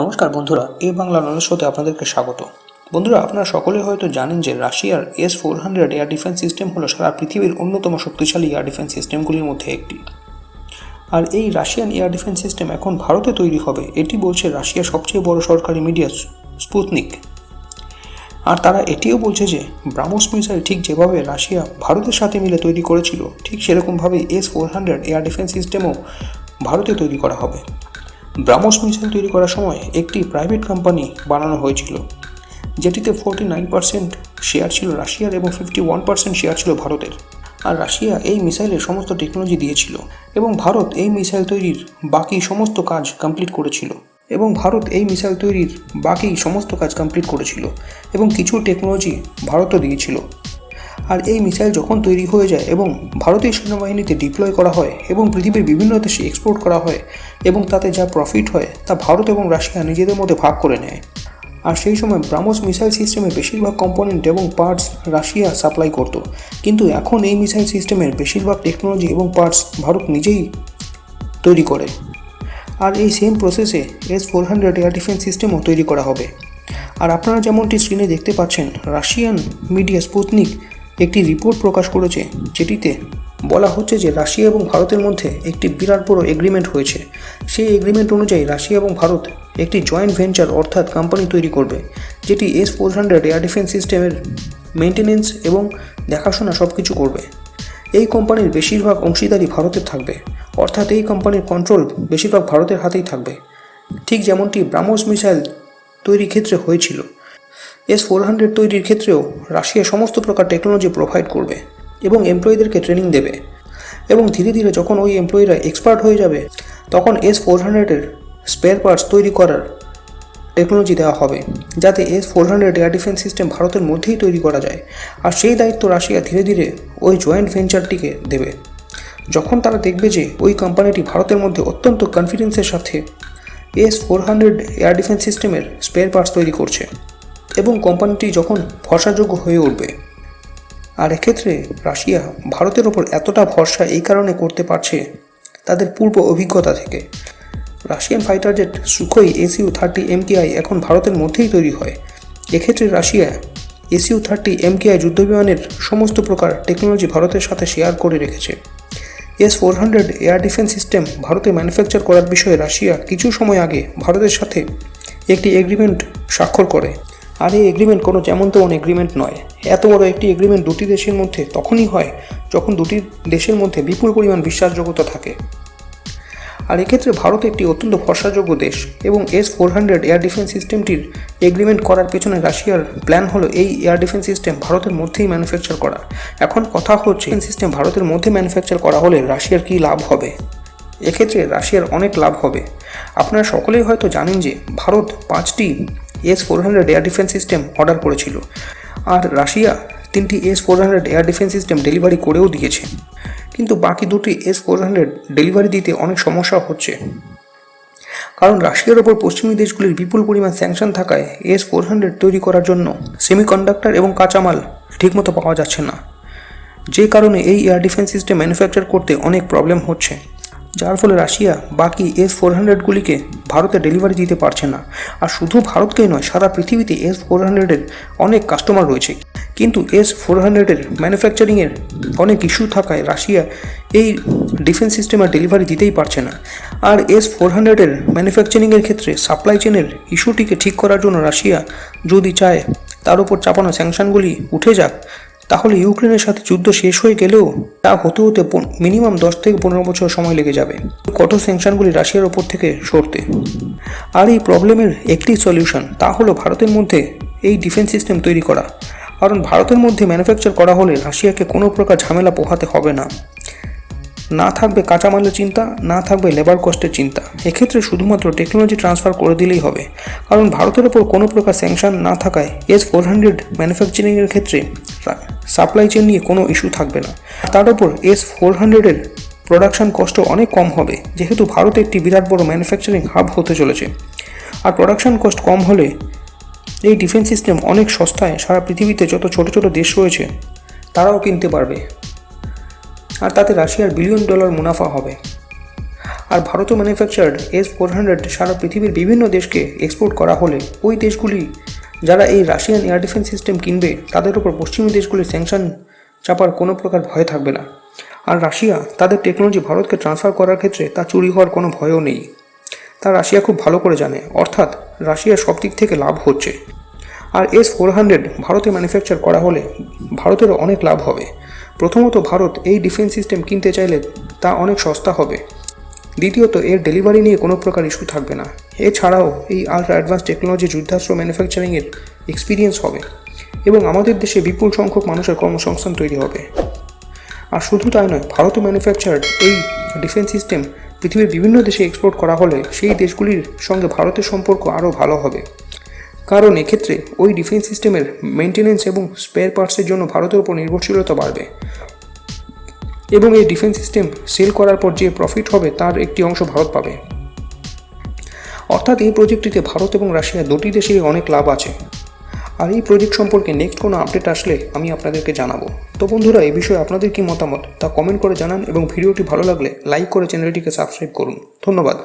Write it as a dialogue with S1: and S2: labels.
S1: নমস্কার বন্ধুরা। এই বাংলা নলেজ শোতে আপনাদেরকে স্বাগত। বন্ধুরা, আপনারা সকলে হয়তো জানেন যে রাশিয়ার S four hundred air defence system হলো সারা পৃথিবীর অন্যতম শক্তিশালী এয়ার ডিফেন্স সিস্টেমগুলির মধ্যে একটি। আর এই রাশিয়ান এয়ার ডিফেন্স সিস্টেম এখন ভারতে তৈরি হবে, এটি বলছে রাশিয়ার সবচেয়ে বড় সরকারি মিডিয়া স্পুতনিক আর তারা এটিও বলছে যে ব্রাহ্মস মিসাইল ঠিক যেভাবে রাশিয়া ভারতের সাথে মিলে তৈরি করেছিল, ঠিক সেরকমভাবে S four hundred air defence সিস্টেমও ভারতে তৈরি করা হবে। ব্রাহ্মস মিসাইল তৈরি করার সময় একটি প্রাইভেট কোম্পানি বানানো হয়েছিল, যেটিতে ফোরটি নাইন পার্সেন্ট শেয়ার ছিল রাশিয়ার এবং ফিফটি ওয়ান পার্সেন্ট শেয়ার ছিল ভারতের। আর রাশিয়া এই মিসাইলের সমস্ত টেকনোলজি দিয়েছিল এবং ভারত এই মিসাইল তৈরির বাকি সমস্ত কাজ কমপ্লিট করেছিল এবং ভারত এই মিসাইল তৈরির বাকি সমস্ত কাজ কমপ্লিট করেছিল এবং কিছু টেকনোলজি ভারতও দিয়েছিল। আর এই মিসাইল যখন তৈরি হয়ে যায় এবং ভারতীয় সেনাবাহিনীতে ডিপ্লয় করা হয় এবং পৃথিবীর বিভিন্ন দেশে এক্সপোর্ট করা হয় এবং তাতে যা প্রফিট হয় তা ভারত এবং রাশিয়া নিজেদের মধ্যে ভাগ করে নেয়। আর সেই সময় ব্রাহ্মস মিসাইল সিস্টেমের বেশিরভাগ কম্পোনেন্ট এবং পার্টস রাশিয়া সাপ্লাই করত। কিন্তু এখন এই মিসাইল সিস্টেমের বেশিরভাগ টেকনোলজি এবং পার্টস ভারত নিজেই তৈরি করে। আর এই সেম প্রসেসে S four hundred air defence সিস্টেমও তৈরি করা হবে। আর আপনারা যেমনটি স্ক্রিনে দেখতে পাচ্ছেন রাশিয়ান মিডিয়া স্পুতনিক একটি রিপোর্ট প্রকাশ করেছে, যেটিতে বলা হচ্ছে যে রাশিয়া এবং ভারতের মধ্যে একটি বিরাট বড় এগ্রিমেন্ট হয়েছে। সেই এগ্রিমেন্ট অনুযায়ী রাশিয়া এবং ভারত একটি জয়েন্ট ভেঞ্চার অর্থাৎ কোম্পানি তৈরি করবে, যেটি S four hundred air defence সিস্টেমের মেনটেনেন্স এবং দেখাশোনা সব কিছু করবে। এই কোম্পানির বেশিরভাগ অংশীদারি ভারতের থাকবে, অর্থাৎ এই কোম্পানির কন্ট্রোল বেশিরভাগ ভারতের হাতেই থাকবে। ঠিক যেমনটি ব্রাহ্মস মিসাইল তৈরির ক্ষেত্রে হয়েছিল এস ফোর হান্ড্রেড তৈরির ক্ষেত্রেও রাশিয়া সমস্ত প্রকার টেকনোলজি প্রোভাইড করবে এবং এমপ্লয়ীদেরকে ট্রেনিং দেবে। এবং ধীরে ধীরে যখন ওই এমপ্লয়িরা এক্সপার্ট হয়ে যাবে, তখন এস ফোর হান্ড্রেডের স্পেয়ার পার্টস তৈরি করার টেকনোলজি দেওয়া হবে, যাতে S four hundred air defence system ভারতের মধ্যেই তৈরি করা যায়। আর সেই দায়িত্ব রাশিয়া ধীরে ধীরে ওই জয়েন্ট ভেঞ্চারটিকে দেবে। যখন তারা দেখবে যে ওই কোম্পানিটি ভারতের মধ্যে অত্যন্ত কনফিডেন্সের সাথে S four hundred air defence সিস্টেমের স্পেয়ার পার্টস তৈরি করছে। এবং কোম্পানিটি যখন ভরসাযোগ্য হয়ে উঠবে। আর এক্ষেত্রে রাশিয়া ভারতের ওপর এতটা ভরসা এই কারণে করতে পারছে তাদের পূর্ব অভিজ্ঞতা থেকে। Russian fighter jet Sukhoi SU thirty MKI এখন ভারতের মধ্যেই তৈরি হয়। এক্ষেত্রে রাশিয়া এসইউ থার্টি এমকেআই যুদ্ধবিমানের সমস্ত প্রকার টেকনোলজি ভারতের সাথে শেয়ার করে রেখেছে। S four hundred air defence system ভারতে ম্যানুফ্যাকচার করার বিষয়ে রাশিয়া কিছু সময় আগে ভারতের সাথে একটি এগ্রিমেন্ট স্বাক্ষর করে। আর এই এগ্রিমেন্ট কোনো যেমন তেমন এগ্রিমেন্ট নয়। এত বড় একটি এগ্রিমেন্ট দুটি দেশের মধ্যে তখনই হয় যখন দুটি দেশের মধ্যে বিপুল পরিমাণ বিশ্বাসযোগ্যতা থাকে। আর এক্ষেত্রে ভারত একটি অত্যন্ত ভরসাযোগ্য দেশ এবং S four hundred air defence সিস্টেমটির এগ্রিমেন্ট করার পেছনে রাশিয়ার প্ল্যান হলো এই এয়ার ডিফেন্স সিস্টেম ভারতের মধ্যেই ম্যানুফ্যাকচার করা। এখন কথা হচ্ছে সিস্টেম ভারতের মধ্যে ম্যানুফ্যাকচার করা হলে রাশিয়ার কী লাভ হবে? এক্ষেত্রে রাশিয়ার অনেক লাভ হবে। আপনারা সকলেই হয়তো জানেন যে ভারত পাঁচটি S four hundred air defence system order করেছিল আর রাশিয়া তিনটি S four hundred air defence system delivery করেও দিয়েছে। কিন্তু বাকি দুটি এস ফোর হান্ড্রেড ডেলিভারি দিতে অনেক সমস্যা হচ্ছে। কারণ রাশিয়ার ওপর পশ্চিমী দেশগুলির বিপুল পরিমাণ স্যাংশন থাকায় এস ফোর হান্ড্রেড তৈরি করার জন্য সেমিকন্ডাক্টর এবং কাঁচামাল ঠিকমতো পাওয়া যাচ্ছে না। যে কারণে এই এয়ার ডিফেন্স সিস্টেম ম্যানুফ্যাকচার করতে অনেক প্রবলেম হচ্ছে। যার ফলে রাশিয়া বাকি এস ফোর হান্ড্রেডগুলিকে ভারতে ডেলিভারি দিতে পারছে না। আর শুধু ভারতকেই নয়, সারা পৃথিবীতে এস ফোর হান্ড্রেডের অনেক কাস্টমার রয়েছে। কিন্তু এস ফোর হান্ড্রেডের ম্যানুফ্যাকচারিংয়ের অনেক ইস্যু থাকায় রাশিয়া এই ডিফেন্স সিস্টেমের ডেলিভারি দিতেই পারছে না। আর এস ফোর হান্ড্রেডের ম্যানুফ্যাকচারিংয়ের ক্ষেত্রে সাপ্লাই চেনের ইস্যুটিকে ঠিক করার জন্য রাশিয়া যদি চায়, তার উপর চাপানো স্যাংশনগুলি উঠে যাক তাহলে ইউক্রেনের সাথে যুদ্ধ শেষ হয়ে গেলেও তা হতে হতে মিনিমাম দশ থেকে পনেরো বছর সময় লেগে যাবে কঠোর স্যাংশনগুলি রাশিয়ার ওপর থেকে সরতে। আর এই প্রবলেমের একটি সলিউশন তা হলো ভারতের মধ্যে এই ডিফেন্স সিস্টেম তৈরি করা। কারণ ভারতের মধ্যে ম্যানুফ্যাকচার করা হলে রাশিয়াকে কোনো প্রকার ঝামেলা পোহাতে হবে না। না থাকবে কাঁচামালের চিন্তা, না থাকবে লেবার কস্টের চিন্তা। এক্ষেত্রে শুধুমাত্র টেকনোলজি ট্রান্সফার করে দিলেই হবে। কারণ ভারতের ওপর কোনো প্রকার স্যাংশন না থাকায় এস ফোর হান্ড্রেড ম্যানুফ্যাকচারিংয়ের ক্ষেত্রে সাপ্লাই চেন নিয়ে কোনো ইস্যু থাকবে না। তার উপর এস ফোর হান্ড্রেডের প্রোডাকশন কষ্ট অনেক কম হবে, যেহেতু ভারত একটি বিরাট বড় ম্যানুফ্যাকচারিং হাব হতে চলেছে। আর প্রোডাকশন কস্ট কম হলে এই ডিফেন্স সিস্টেম অনেক সস্তায় সারা পৃথিবীতে যত ছোট ছোট দেশ রয়েছে, তারাও কিনতে পারবে। আর তাতে রাশিয়ার বিলিয়ন ডলার মুনাফা হবে। আর ভারতীয় ম্যানুফ্যাকচার্ড এস ফোর হান্ড্রেড সারা পৃথিবীর বিভিন্ন দেশকে এক্সপোর্ট করা হলে ওই দেশগুলি যারা এই রাশিয়ান এয়ার ডিফেন্স সিস্টেম কিনবে, তাদের উপর পশ্চিমী দেশগুলির স্যাংশন চাপার কোনো প্রকার ভয় থাকবে না। আর রাশিয়া, তাদের টেকনোলজি ভারতকে ট্রান্সফার করার ক্ষেত্রে তা চুরি হওয়ার কোনো ভয়ও নেই। তা রাশিয়া খুব ভালো করে জানে, অর্থাৎ রাশিয়ার সব দিক থেকে লাভ হচ্ছে। আর এস ফোর হান্ড্রেড ভারতে ম্যানুফ্যাকচার করা হলে ভারতেরও অনেক লাভ হবে। প্রথমত ভারত এই ডিফেন্স সিস্টেম কিনতে চাইলে তা অনেক সস্তা হবে। দ্বিতীয়ত, এর ডেলিভারি নিয়ে কোনো প্রকার ইস্যু থাকবে না। এছাড়াও, এই আলট্রা অ্যাডভান্স টেকনোলজি যুদ্ধাস্ত্র ম্যানুফ্যাকচারিংয়ের এক্সপিরিয়েন্স হবে এবং আমাদের দেশে বিপুল সংখ্যক মানুষের কর্মসংস্থান তৈরি হবে। আর শুধু তাই নয়, ভারতে ম্যানুফ্যাকচার্ড এই ডিফেন্স সিস্টেম পৃথিবীর বিভিন্ন দেশে এক্সপোর্ট করা হলে সেই দেশগুলির সঙ্গে ভারতের সম্পর্ক আরও ভালো হবে। কারণ এক্ষেত্রে ওই ডিফেন্স সিস্টেমের মেনটেনেন্স এবং স্পেয়ার পার্টসের জন্য ভারতের উপর নির্ভরশীলতা বাড়বে। এবং এই ডিফেন্স সিস্টেম সেল করার পর যে প্রফিট হবে তার একটি অংশ ভারত পাবে। অর্থাৎ এই প্রজেক্টটিতে ভারত এবং রাশিয়া দুটি দেশেই অনেক লাভ আছে। আর এই প্রজেক্ট সম্পর্কে নেক্সট কোনো আপডেট আসলে আমি আপনাদেরকে জানাব। তো বন্ধুরা এই বিষয়ে আপনাদের কি মতামত তা কমেন্ট করে জানান এবং ভিডিওটি ভালো লাগলে লাইক করে চ্যানেলটিকে সাবস্ক্রাইব করুন। ধন্যবাদ।